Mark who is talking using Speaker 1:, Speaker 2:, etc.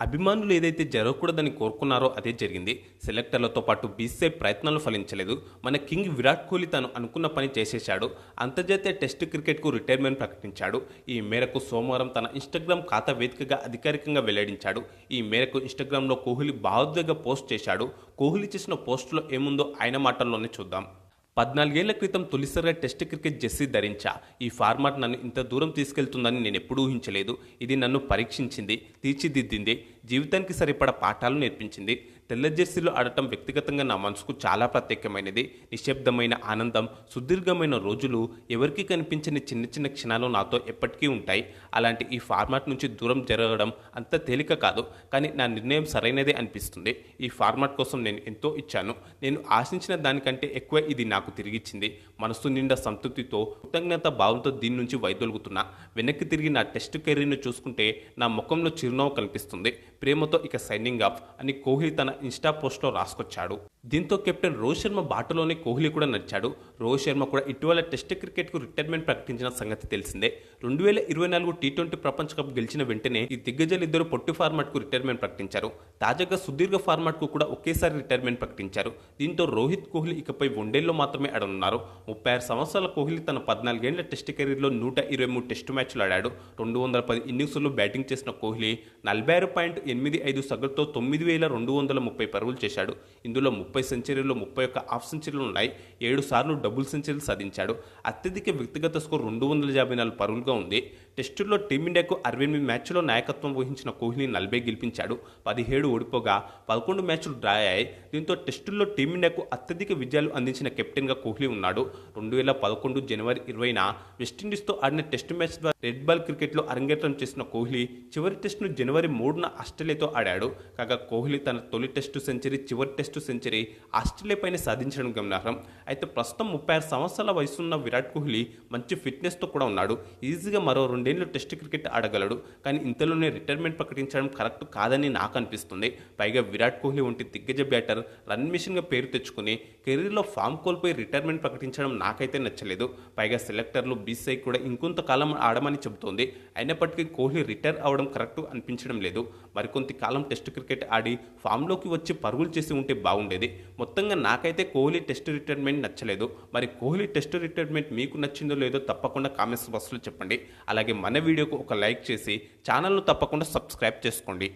Speaker 1: అభిమానులు ఏదైతే జరగకూడదని కోరుకున్నారో అదే జరిగింది. సెలెక్టర్లతో పాటు బీసీఐ ప్రయత్నాలు ఫలించలేదు. మన కింగ్ విరాట్ కోహ్లీ తను అనుకున్న పని చేసేశాడు. అంతర్జాతీయ టెస్ట్ క్రికెట్కు రిటైర్మెంట్ ప్రకటించాడు. ఈ మేరకు సోమవారం తన ఇన్స్టాగ్రామ్ ఖాతా వేదికగా అధికారికంగా వెల్లడించాడు. ఈ మేరకు ఇన్స్టాగ్రామ్లో కోహ్లీ భావోద్వేగ పోస్ట్ చేశాడు. కోహ్లీ చేసిన పోస్టులో ఏముందో ఆయన మాటల్లోనే చూద్దాం. పద్నాలుగేళ్ళ క్రితం తొలిసారిగా టెస్ట్ క్రికెట్ జెర్సీ ధరించా. ఈ ఫార్మాట్ నన్ను ఇంత దూరం తీసుకెళ్తుందని నేను ఎప్పుడూ ఊహించలేదు. ఇది నన్ను పరీక్షించింది తీర్చిదిద్దింది. జీవితానికి సరిపడ పాఠాలు నేర్పించింది. తెల్ల జెర్సీలో ఆడటం వ్యక్తిగతంగా నా మనసుకు చాలా ప్రత్యేకమైనది. నిశ్శబ్దమైన ఆనందం సుదీర్ఘమైన రోజులు ఎవరికి కనిపించని చిన్న చిన్న క్షణాలు నాతో ఎప్పటికీ ఉంటాయి. అలాంటి ఈ ఫార్మాట్ నుంచి దూరం జరగడం అంత తేలిక కాదు కానీ నా నిర్ణయం సరైనదే అనిపిస్తుంది. ఈ ఫార్మాట్ కోసం నేను ఎంతో ఇచ్చాను. నేను ఆశించిన దానికంటే ఎక్కువ ఇది నాకు తిరిగిచ్చింది. మనసు నిండా సంతృప్తితో కృతజ్ఞత భావంతో దీని నుంచి వైదొలుగుతున్నా. వెనక్కి తిరిగి నా టెస్ట్ కెరీర్ను చూసుకుంటే నా ముఖంలో చిరునవ్వు కనిపిస్తుంది. ప్రేమతో ఇక సైనింగ్ ఆఫ్ అని కోహ్లీ తన ఇన్స్టా పోస్ట్లో రాసుకొచ్చాడు. దీంతో కెప్టెన్ రోహిత్ శర్మ బాటలోనే కోహ్లీ కూడా నడిచాడు. రోహిత్ శర్మ కూడా ఇటీవల టెస్ట్ క్రికెట్కు రిటైర్మెంట్ ప్రకటించిన సంగతి తెలిసిందే. రెండు వేల ఇరవై నాలుగు టీ ట్వంటీ ప్రపంచ కప్ గెలిచిన వెంటనే ఈ దిగ్గజలు ఇద్దరు పొట్టి ఫార్మాట్కు రిటైర్మెంట్ ప్రకటించారు. తాజాగా సుదీర్ఘ ఫార్మాట్కు కూడా ఒకేసారి రిటైర్మెంట్ ప్రకటించారు. దీంతో రోహిత్ కోహ్లీ ఇకపై వన్డేల్లో మాత్రమే ఆడనున్నారు. ముప్పై ఆరు సంవత్సరాల కోహ్లీ తన పద్నాలుగేళ్ళ టెస్ట్ కెరీర్లో నూట ఇరవై మూడు టెస్టు మ్యాచ్లు ఆడాడు. రెండు వందల పది ఇన్నింగ్స్లో బ్యాటింగ్ చేసిన కోహ్లీ నలభై ఆరు పాయింట్ ఎనిమిది ఐదు సగటుతో తొమ్మిది వేల రెండు వందల ముప్పై పరుగులు చేశాడు. ఇందులో ముప్పై ముప్పై సెంచరీల్లో ముప్పై ఒక్క హాఫ్ సెంచరీలు ఉన్నాయి. ఏడు సార్లు డబుల్ సెంచరీలు సాధించాడు. అత్యధిక వ్యక్తిగత స్కోర్ రెండు వందల యాభై నాలుగు పరుగులుగా ఉంది. టెస్టుల్లో టీమిండియాకు అరవై ఎనిమిది మ్యాచ్లో నాయకత్వం వహించిన కోహ్లీ నలభై గెలిపించాడు. పదిహేడు ఓడిపోగా పదకొండు మ్యాచ్లు డ్రా అయ్యాయి. దీంతో టెస్టుల్లో టీమిండియాకు అత్యధిక విజయాలు అందించిన కెప్టెన్గా కోహ్లీ ఉన్నాడు. రెండు వేల పదకొండు జనవరి ఇరవైన వెస్టిండీస్తో ఆడిన టెస్ట్ మ్యాచ్ ద్వారా రెడ్ బాల్ క్రికెట్లో అరంగేట్రం చేసిన కోహ్లీ చివరి టెస్టును జనవరి మూడున ఆస్ట్రేలియాతో ఆడాడు. కాగా కోహ్లీ తన తొలి టెస్టు సెంచరీ చివరి టెస్టు సెంచరీ ఆస్ట్రేలియాపైనే సాధించడం గమనార్హం. అయితే ప్రస్తుతం ముప్పై ఆరు సంవత్సరాల వయసున్న విరాట్ కోహ్లీ మంచి ఫిట్నెస్తో కూడా ఉన్నాడు. ఈజీగా మరో రెండేళ్ళు టెస్ట్ క్రికెట్ ఆడగలడు. కానీ ఇంతలోనే రిటైర్మెంట్ ప్రకటించడం కరెక్ట్ కాదని నాకు అనిపిస్తుంది. పైగా విరాట్ కోహ్లీ వంటి దిగ్గజ బ్యాటర్ రన్ మిషన్గా పేరు తెచ్చుకుని కెరీర్లో ఫామ్ కోల్పోయి రిటైర్మెంట్ ప్రకటించడం నాకైతే నచ్చలేదు. పైగా సెలెక్టర్లు బీసీఐ కూడా ఇంకొంతకాలం ఆడమని చెబుతోంది. అయినప్పటికీ కోహ్లీ రిటైర్ అవడం కరెక్ట్ అనిపించడం లేదు. మరికొంత కాలం టెస్ట్ క్రికెట్ ఆడి ఫామ్లోకి వచ్చి పరుగులు చేసి ఉంటే బాగుండేది. మొత్తంగా నాకైతే కోహ్లీ టెస్ట్ రిటైర్మెంట్ నచ్చలేదు. మరి కోహ్లీ టెస్ట్ రిటైర్మెంట్ మీకు నచ్చిందో లేదో తప్పకుండా కామెంట్స్ బాక్స్లో చెప్పండి. అలాగే మన వీడియోకు ఒక లైక్ చేసి ఛానల్ను తప్పకుండా సబ్స్క్రైబ్ చేసుకోండి.